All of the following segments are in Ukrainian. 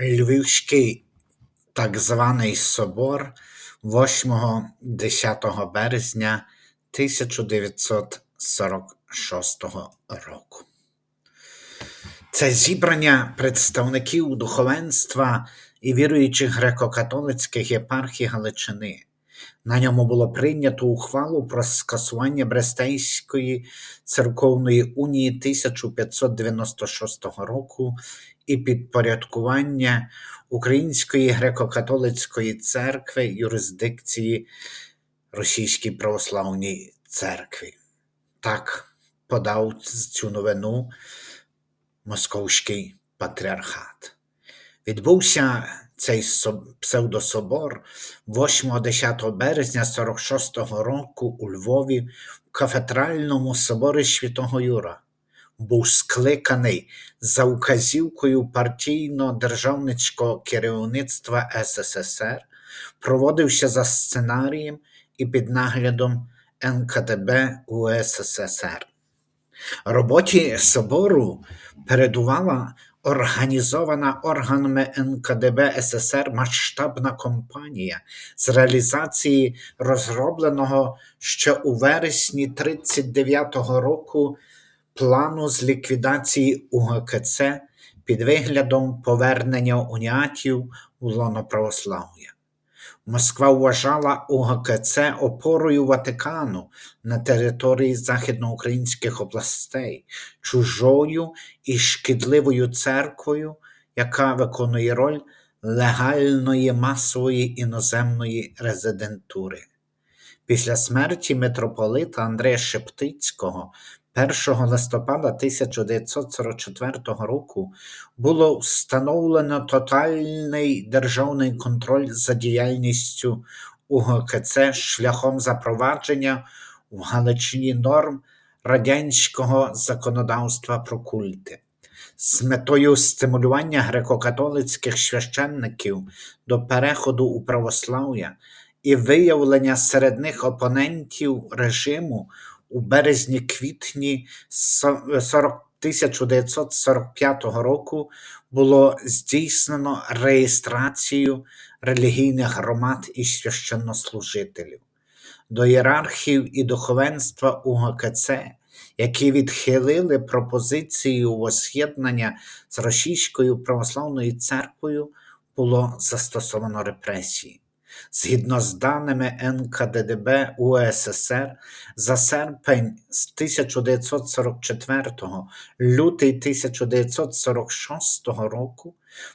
Львівський так званий собор 8-10 березня 1946 року. Це зібрання представників духовенства і віруючих греко-католицьких єпархій Галичини. На ньому було прийнято ухвалу про скасування Брестейської церковної унії 1596 року і підпорядкування Української греко-католицької церкви юрисдикції Російській православній церкві. Так подав цю новину Московський патріархат. Відбувся цей псевдособор 8-10 березня 46-го року у Львові в кафедральному соборі Святого Юра. Був скликаний за указівкою партійно-державницького керівництва СССР, проводився за сценарієм і під наглядом НКДБ УССР. Роботі собору передувала організована органами НКДБ СССР масштабна кампанія з реалізації розробленого ще у вересні 1939 року плану з ліквідації УГКЦ під виглядом повернення уніатів у лоно православ'я. Москва вважала УГКЦ опорою Ватикану на території західноукраїнських областей, чужою і шкідливою церквою, яка виконує роль легальної масової іноземної резидентури. Після смерті митрополита Андрея Шептицького 1 листопада 1944 року було встановлено тотальний державний контроль за діяльністю УГКЦ шляхом запровадження в Галичині норм радянського законодавства про культи. З метою стимулювання греко-католицьких священників до переходу у православ'я і виявлення серед них опонентів режиму у березні-квітні 1945 року було здійснено реєстрацію релігійних громад і священнослужителів. До ієрархів і духовенства УГКЦ, які відхилили пропозицію воз'єднання з Російською православною церквою, було застосовано репресії. Згідно з даними НКДДБ УССР, за серпень з 1944 лютий 1946 року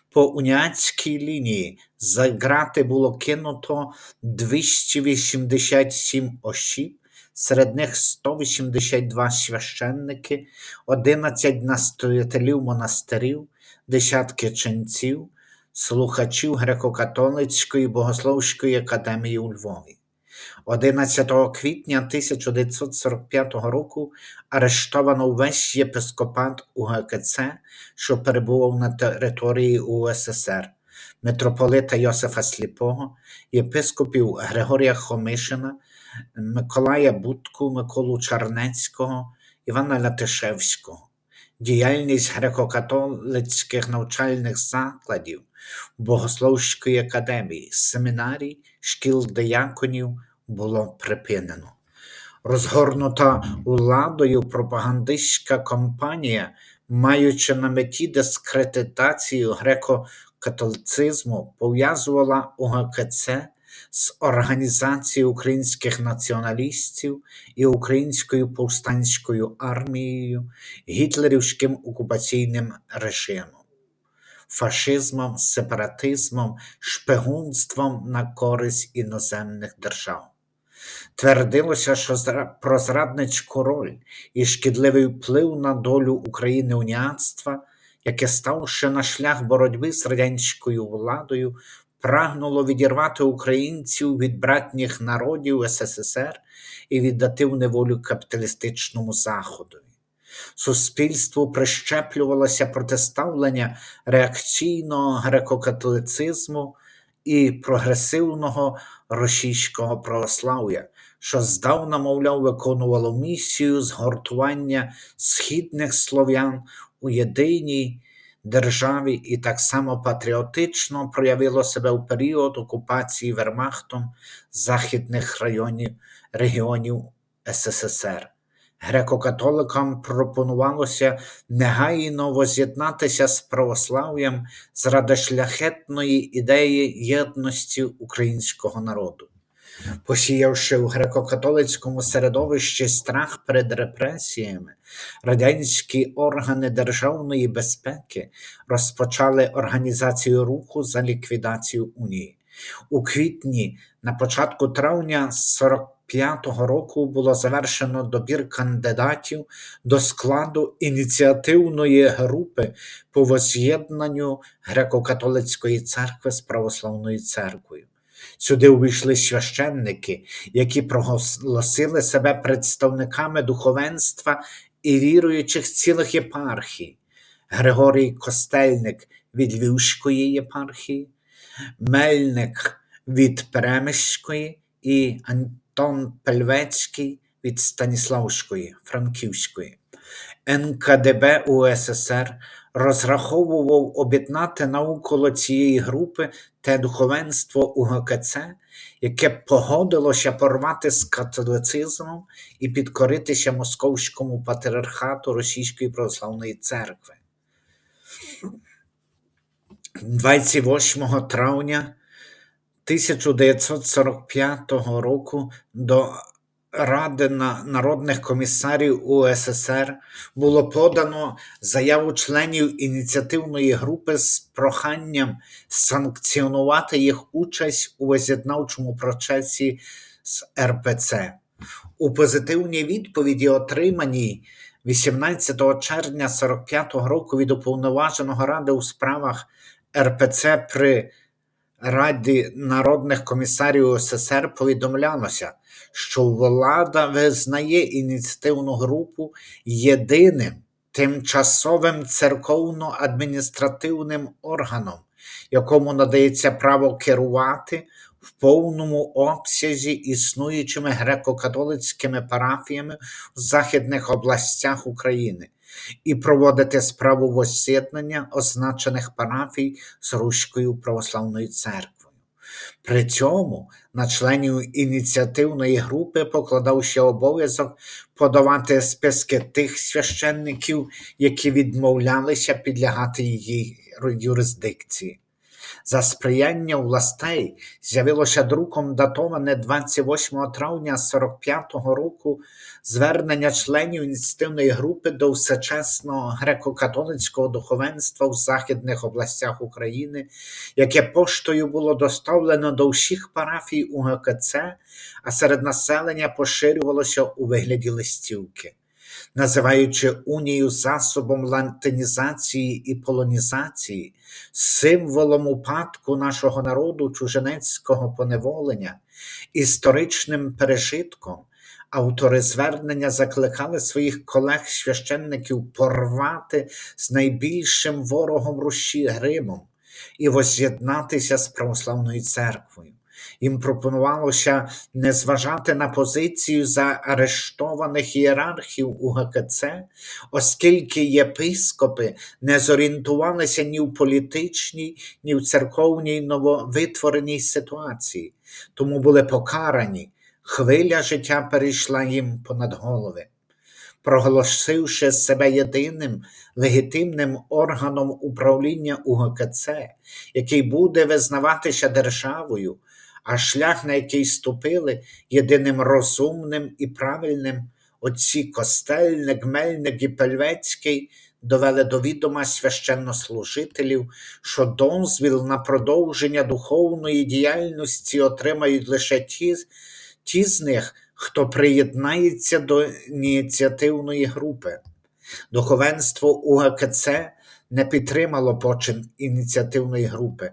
по уніатській лінії за грати було кинуто 287 осіб, серед них 182 священники, 11 настоятелів монастирів, десятки ченців слухачів Греко-католицької богословської академії у Львові. 11 квітня 1945 року арештовано весь єпископат УГКЦ, що перебував на території УССР, митрополита Йосифа Сліпого, єпископів Григорія Хомишина, Миколая Будку, Миколу Чарнецького, Івана Латишевського. Діяльність греко-католицьких навчальних закладів, Богословської академії, семінарій, шкіл дияконів було припинено. Розгорнута владою пропагандистська кампанія, маючи на меті дискредитацію греко-католицизму, пов'язувала УГКЦ з Організацією українських націоналістів і Українською повстанською армією, гітлерівським окупаційним режимом, фашизмом, сепаратизмом, шпигунством на користь іноземних держав. Твердилося, що про зрадницьку роль і шкідливий вплив на долю України уніатства, яке ставши на шлях боротьби з радянською владою, прагнуло відірвати українців від братніх народів СССР і віддати в неволю капіталістичному Заходові. Суспільству прищеплювалося протиставлення реакційного греко-католицизму і прогресивного російського православ'я, що здавна, мовляв, виконувало місію згортування східних слов'ян у єдиній державі і так само патріотично проявило себе у період окупації Вермахтом західних районів, регіонів СССР. Греко-католикам пропонувалося негайно воз'єднатися з православ'ям заради шляхетної ідеї єдності українського народу. Посіявши в греко-католицькому середовищі страх перед репресіями, радянські органи державної безпеки розпочали організацію руху за ліквідацію унії. У квітні, на початку травня 45-го року було завершено добір кандидатів до складу ініціативної групи по воз'єднанню греко-католицької церкви з православною церквою. Сюди увійшли священники, які проголосили себе представниками духовенства і віруючих цілих єпархій. Григорій Костельник від Львівської єпархії, Мельник від Перемиської і Антон Пельвецький від Станіславської, Франківської. НКДБ УССР розраховував об'єднати навколо цієї групи те духовенство УГКЦ, яке погодилося порвати з католицизмом і підкоритися Московському патріархату Російської православної церкви. 28 травня 1945 року до Ради народних комісарів УССР було подано заяву членів ініціативної групи з проханням санкціонувати їх участь у воз'єднавчому процесі з РПЦ. У позитивній відповіді, отриманій 18 червня 45 року від уповноваженого ради у справах РПЦ при Раді народних комісарів СССР повідомлялося, що влада визнає ініціативну групу єдиним тимчасовим церковно-адміністративним органом, якому надається право керувати в повному обсязі існуючими греко-католицькими парафіями в західних областях України і проводити справу возз'єднання означених парафій з Руською православною церквою. При цьому на членів ініціативної групи покладався обов'язок подавати списки тих священників, які відмовлялися підлягати її юрисдикції. За сприяння властей з'явилося друком датоване 28 травня 45-го року звернення членів ініціативної групи до всечесного греко-католицького духовенства в західних областях України, яке поштою було доставлено до всіх парафій УГКЦ, а серед населення поширювалося у вигляді листівки. Називаючи унію засобом латинізації і полонізації, символом упадку нашого народу чужинецького поневолення, історичним пережитком, автори звернення закликали своїх колег-священників порвати з найбільшим ворогом Русі Гримом і воз'єднатися з православною церквою. Їм пропонувалося не зважати на позицію заарештованих ієрархів УГКЦ, оскільки єпископи не зорієнтувалися ні в політичній, ні в церковній нововитвореній ситуації, тому були покарані. Хвиля життя перейшла їм понад голови. Проголосивши себе єдиним легітимним органом управління УГКЦ, який буде визнаватися державою, а шлях, на який ступили, єдиним розумним і правильним, отці Костельник, Мельник і Пельвецький довели до відома священнослужителів, що дозвіл на продовження духовної діяльності отримають лише ті, ті з них, хто приєднається до ініціативної групи. Духовенство УГКЦ не підтримало почин ініціативної групи.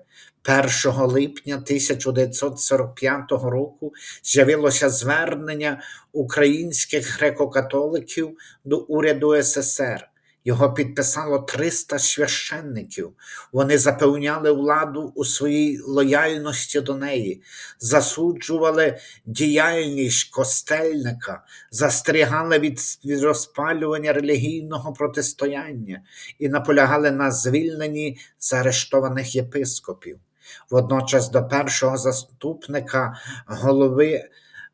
1 липня 1945 року з'явилося звернення українських греко-католиків до уряду СССР, Його підписало 300 священників. Вони запевняли владу у своїй лояльності до неї, засуджували діяльність костельника, застерігали від розпалювання релігійного протистояння і наполягали на звільненні заарештованих єпископів. Водночас до першого заступника голови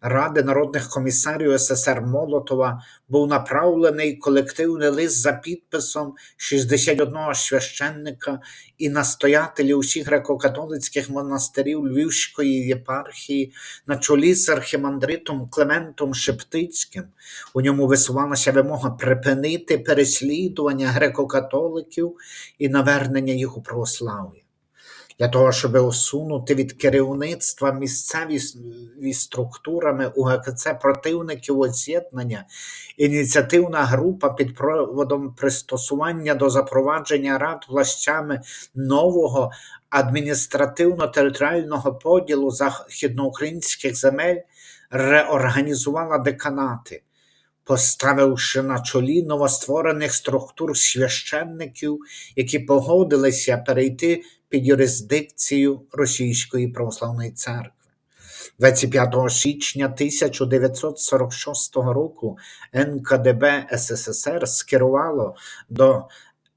Ради народних комісарів СССР Молотова був направлений колективний лист за підписом 61 священника і настоятелів усіх греко-католицьких монастирів Львівської єпархії на чолі з архімандритом Клементом Шептицьким. У ньому висувалася вимога припинити переслідування греко-католиків і навернення їх у православ'я для того, щоб усунути від керівництва місцеві структурами УГКЦ противників воз'єднання, ініціативна група під проводом пристосування до запровадження рад властями нового адміністративно-територіального поділу західноукраїнських земель реорганізувала деканати. Поставивши на чолі новостворених структур священників, які погодилися перейти під юрисдикцію Російської православної церкви. 25 січня 1946 року НКДБ СССР скерувало до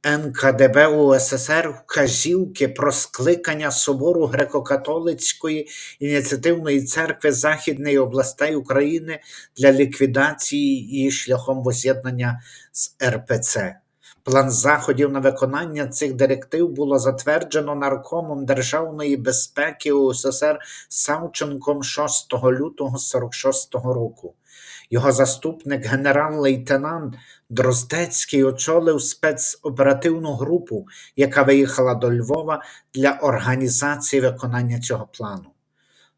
НКДБ УССР вказівки про скликання Собору Греко-католицької ініціативної церкви Західної областей України для ліквідації її шляхом воз'єднання з РПЦ. План заходів на виконання цих директив було затверджено наркомом Державної безпеки УССР Савченком 6 лютого 46 року. Його заступник генерал-лейтенант Дроздецький очолив спецоперативну групу, яка виїхала до Львова для організації виконання цього плану.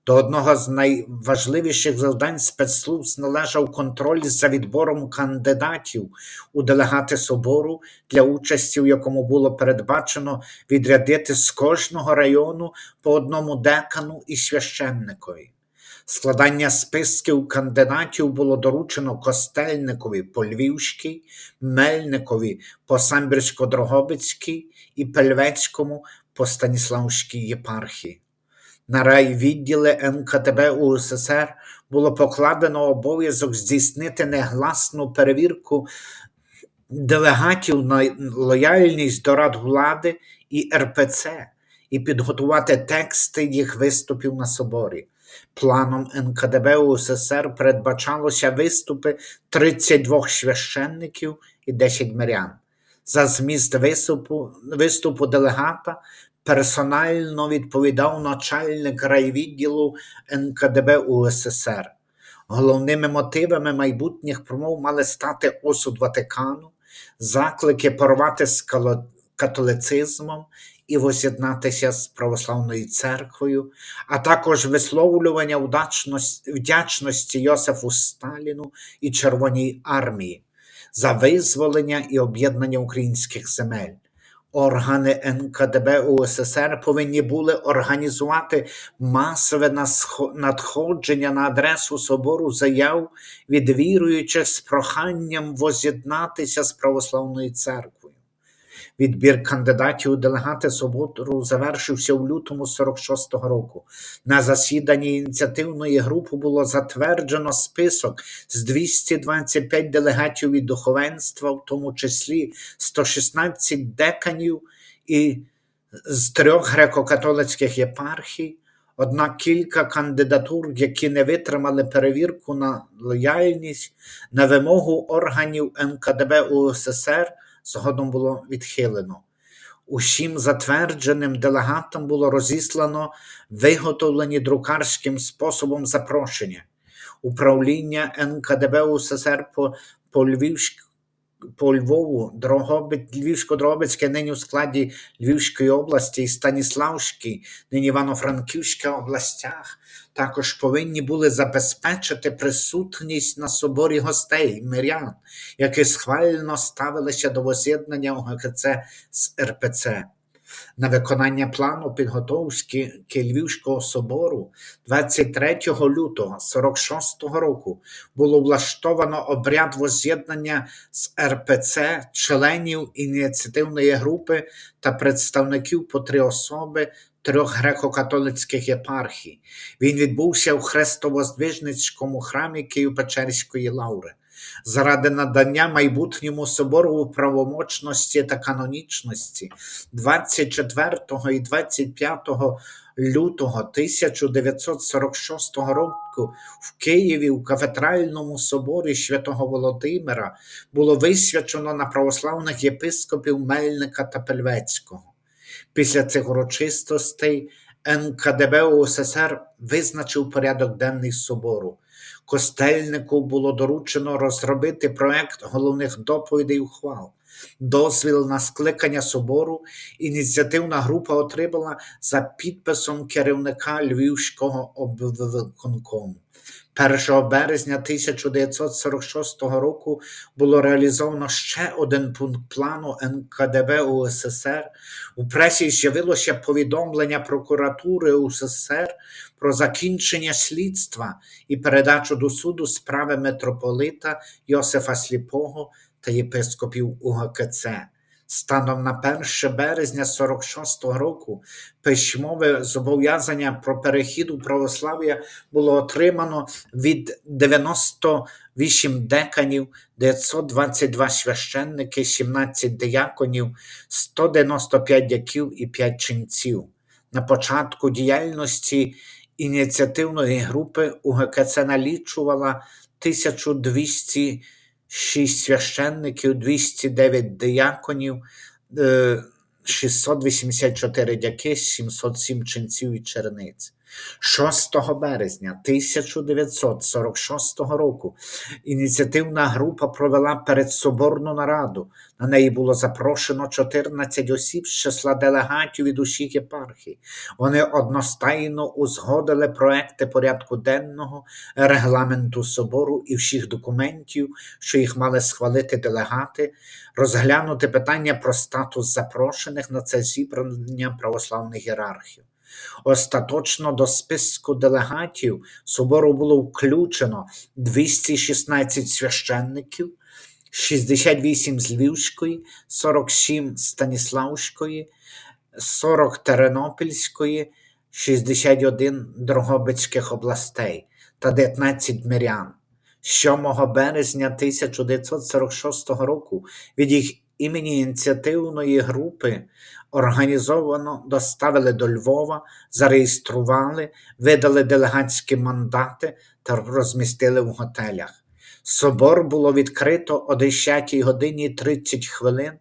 До одного з найважливіших завдань спецслужб належав контроль за відбором кандидатів у делегати собору, для участі в якому було передбачено відрядити з кожного району по одному декану і священникові. Складання списків кандидатів було доручено Костельникові по Львівській, Мельникові по Самбірсько-Дрогобицькій і Пельвецькому по Станіславській єпархії. На райвідділи НКТБ УССР було покладено обов'язок здійснити негласну перевірку делегатів на лояльність до рад влади і РПЦ і підготувати тексти їх виступів на соборі. Планом НКДБ УССР передбачалося виступи 32 священників і 10 мирян. За зміст виступу, виступу делегата персонально відповідав начальник райвідділу НКДБ УССР. Головними мотивами майбутніх промов мали стати осуд Ватикану, заклики порвати з католицизмом і воз'єднатися з православною церквою, а також висловлювання вдячності Йосифу Сталіну і Червоній армії за визволення і об'єднання українських земель. Органи НКДБ УССР повинні були організувати масове надходження на адресу собору заяв від віруючих з проханням воз'єднатися з православною церквою. Відбір кандидатів у делегати Собору завершився в лютому 46-го року. На засіданні ініціативної групи було затверджено список з 225 делегатів від духовенства, в тому числі 116 деканів і з трьох греко-католицьких єпархій. Однак кілька кандидатур, які не витримали перевірку на лояльність на вимогу органів НКДБ УССР згодом було відхилено. Усім затвердженим делегатам було розіслано виготовлені друкарським способом запрошення. Управління НКДБ УССР по, по Львівськ, по Львову, Львівсько-Дрогобицьке, нині у складі Львівської області і Станіславській, нині Івано-Франківській областях, також повинні були забезпечити присутність на соборі гостей, мирян, які схвально ставилися до воз'єднання ОГКЦ з РПЦ. На виконання плану підготовки Львівського собору 23 лютого 46 року було влаштовано обряд воз'єднання з РПЦ членів ініціативної групи та представників по три особи трьох греко-католицьких єпархій. Він відбувся у Хрестовоздвижницькому храмі Києво-Печерської лаври. Заради надання майбутньому собору правомочності та канонічності 24 і 25 лютого 1946 року в Києві у кафедральному соборі святого Володимира було висвячено на православних єпископів Мельника та Пельвецького. Після цих урочистостей НКДБ УССР визначив порядок денний собору. Костельнику було доручено розробити проект головних доповідей ухвал. Дозвіл на скликання собору ініціативна група отримала за підписом керівника Львівського обвиконкому. 1 березня 1946 року було реалізовано ще один пункт плану НКДБ УССР. У пресі з'явилося повідомлення прокуратури УССР про закінчення слідства і передачу до суду справи митрополита Йосифа Сліпого та єпископів УГКЦ. Станом на 1 березня 46-го року письмове зобов'язання про перехід у православ'я було отримано від 98 деканів, 922 священники, 17 дияконів, 195 дяків і 5 ченців. На початку діяльності ініціативної групи УГКЦ налічувала 1200 6 священників, 209 дияконів, е, 684 дяки, 707 ченців і черниць. 6 березня 1946 року ініціативна група провела передсоборну нараду. На неї було запрошено 14 осіб з числа делегатів від усіх єпархій. Вони одностайно узгодили проекти порядку денного, регламенту собору і всіх документів, що їх мали схвалити делегати, розглянути питання про статус запрошених на це зібрання православних ієрархів. Остаточно до списку делегатів собору було включено 216 священників, 68 з Львівської, 47 з Станіславської, 40 Тернопільської, 61 Дрогобицьких областей та 19 мирян. 7 березня 1946 року від їх імені ініціативної групи організовано доставили до Львова, зареєстрували, видали делегатські мандати та розмістили в готелях. Собор було відкрито о 10 годині 30 хвилин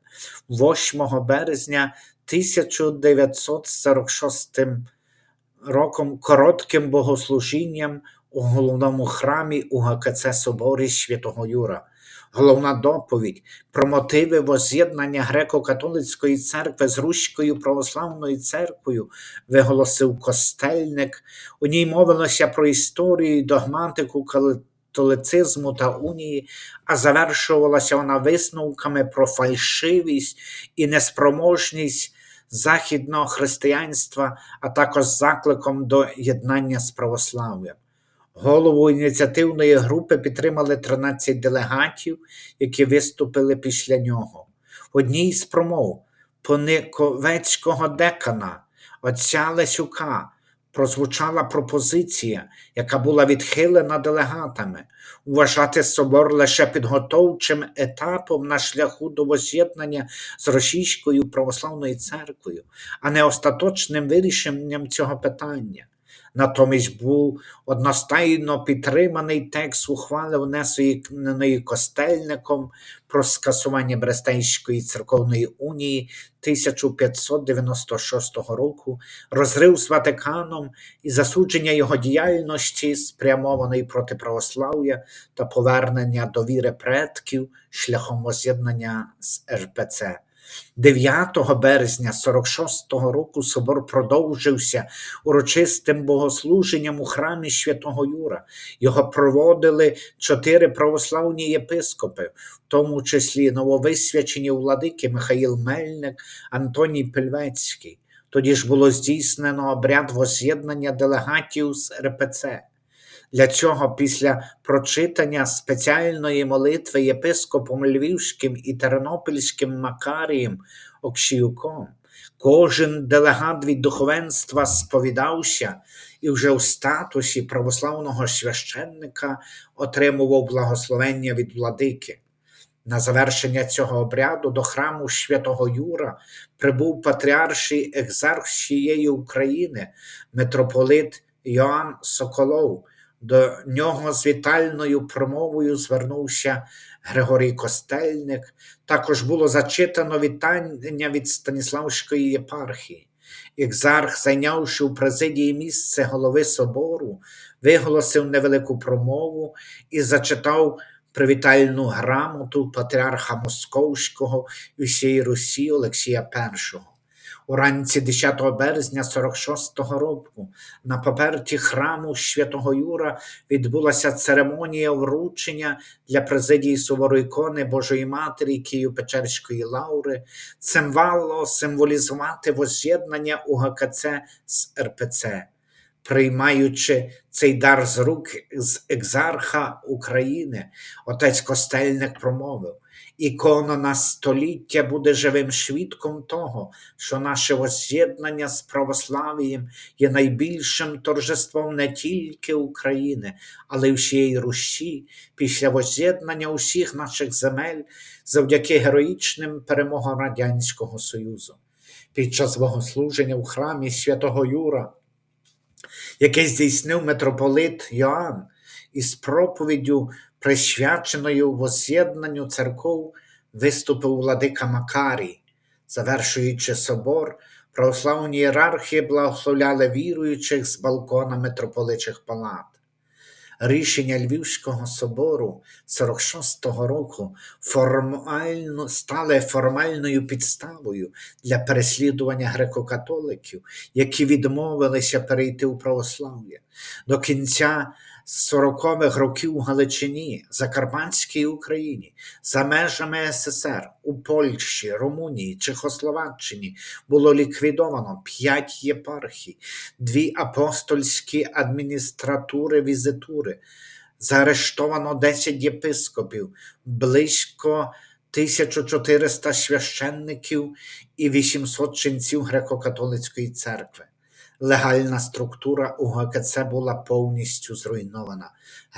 8 березня 1946 роком коротким богослужінням у головному храмі УГКЦ Соборі Святого Юра. Головна доповідь про мотиви воз'єднання греко-католицької церкви з Руською православною церквою виголосив костельник. У ній мовилося про історію, догматику католицизму та унії, а завершувалася вона висновками про фальшивість і неспроможність західного християнства, а також закликом до єднання з православ'ям. Голову ініціативної групи підтримали 13 делегатів, які виступили після нього. В одній з промов Пониковецького декана отця Лесюка прозвучала пропозиція, яка була відхилена делегатами, вважати собор лише підготовчим етапом на шляху до воз'єднання з Російською православною церквою, а не остаточним вирішенням цього питання. Натомість був одностайно підтриманий текст ухвали, внесеної костельником про скасування Брестейської церковної унії 1596 року, розрив з Ватиканом і засудження його діяльності, спрямованої проти православ'я та повернення довіри предків шляхом воз'єднання з РПЦ. 9 березня 46-го року собор продовжився урочистим богослуженням у храмі Святого Юра. Його проводили чотири православні єпископи, в тому числі нововисвячені владики Михаїл Мельник, Антоній Пельвецький. Тоді ж було здійснено обряд воз'єднання делегатів з РПЦ. Для цього після прочитання спеціальної молитви єпископом Львівським і Тернопільським Макарієм Оксіюком, кожен делегат від духовенства сповідався і вже у статусі православного священника отримував благословення від владики. На завершення цього обряду до храму святого Юра прибув патріарший екзарх всієї України, митрополит Йоанн Соколов. До нього з вітальною промовою звернувся Григорій Костельник. Також було зачитано вітання від Станіславської єпархії. Екзарх, зайнявши у президії місце голови собору, виголосив невелику промову і зачитав привітальну грамоту патріарха Московського і всієї Русі Олексія І. Уранці 10 березня 46-го року на поперті храму Святого Юра відбулася церемонія вручення для президії суворої ікони Божої Матері Києво-Печерської лаури. Цим мало символізувати воз'єднання УГКЦ з РПЦ. Приймаючи цей дар з рук з екзарха України, отець Костельник промовив: ікона на століття буде живим свідком того, що наше воз'єднання з православієм є найбільшим торжеством не тільки України, але й всієї Русі після воз'єднання усіх наших земель завдяки героїчним перемогам Радянського Союзу. Під час богослуження у храмі святого Юра яке здійснив митрополит Йоанн із проповіддю, присвяченою воз'єднанню церков, виступив владика Макарій, завершуючи собор, православні ієрархи благословляли віруючих з балкона митрополичих палат. Рішення Львівського собору 46-го року формально стали формальною підставою для переслідування греко-католиків, які відмовилися перейти у православ'я. До кінця 40-х років у Галичині, Закарпатській Україні, за межами СССР, у Польщі, Румунії, Чехословаччині було ліквідовано п'ять єпархій, дві апостольські адміністратури візитури, заарештовано 10 єпископів, близько 1400 священників і 800 ченців греко-католицької церкви. Легальна структура УГКЦ була повністю зруйнована.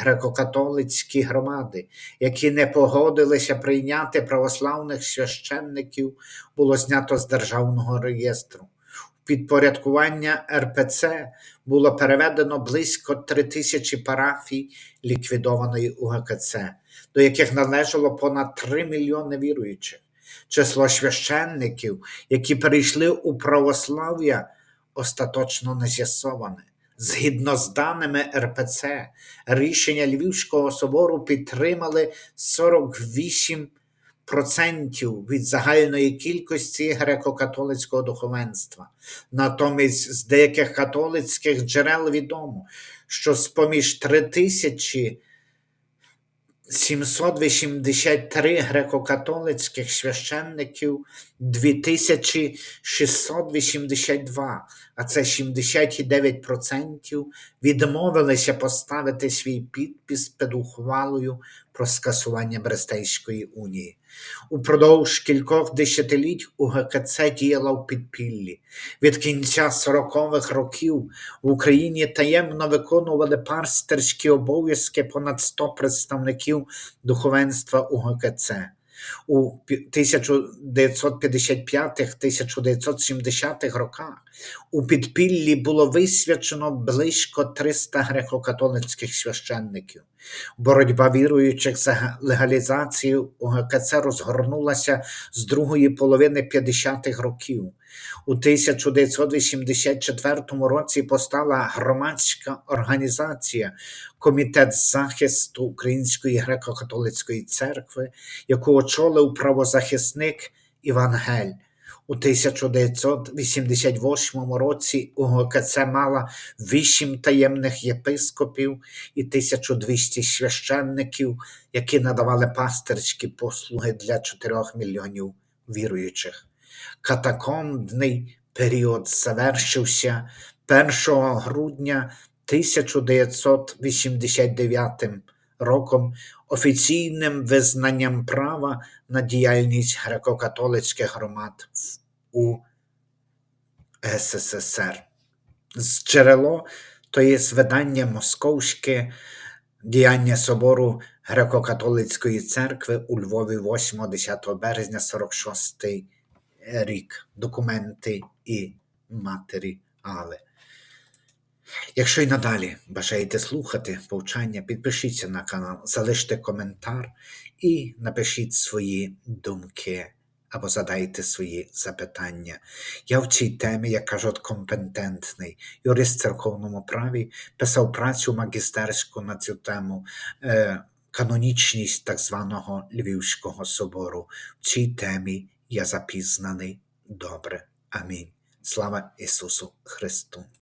Греко-католицькі громади, які не погодилися прийняти православних священників, було знято з державного реєстру. В підпорядкування РПЦ було переведено близько три тисячі парафій ліквідованої УГКЦ, до яких належало понад 3 мільйони віруючих. Число священників, які перейшли у православ'я, остаточно не з'ясоване. Згідно з даними РПЦ, рішення Львівського собору підтримали 48% від загальної кількості греко-католицького духовенства. Натомість з деяких католицьких джерел відомо, що з поміж 3000 783 греко-католицьких священників, 2682, а це 79%, відмовилися поставити свій підпис під ухвалою про скасування Брестейської унії. Упродовж кількох десятиліть УГКЦ діяла в підпіллі. Від кінця 40-х років в Україні таємно виконували парстерські обов'язки понад 100 представників духовенства УГКЦ. У 1955-1970-х роках у підпіллі було висвячено близько 300 греко-католицьких священників. Боротьба віруючих за легалізацію УГКЦ розгорнулася з другої половини 50-х років. У 1984 році постала громадська організація Комітет захисту Української греко-католицької церкви, яку очолив правозахисник Івангель. У 1988 році УГКЦ мала вісім таємних єпископів і 1200 священників, які надавали пастирські послуги для 4 мільйонів віруючих. Катакомбний період завершився 1 грудня 1989 роком офіційним визнанням права на діяльність греко-католицьких громад у СССР. З джерело то є видання Московське діяння собору Греко-католицької церкви у Львові 8-10 березня 46 рік. Документи і матеріали. Якщо й надалі бажаєте слухати повчання, підпишіться на канал, залиште коментар і напишіть свої думки або задайте свої запитання. Я в цій темі, як кажуть, компетентний юрист церковному праві, писав працю магістерську на цю тему е, канонічність так званого Львівського собору. В цій темі я запізнаний добре. Амінь. Слава Ісусу Христу!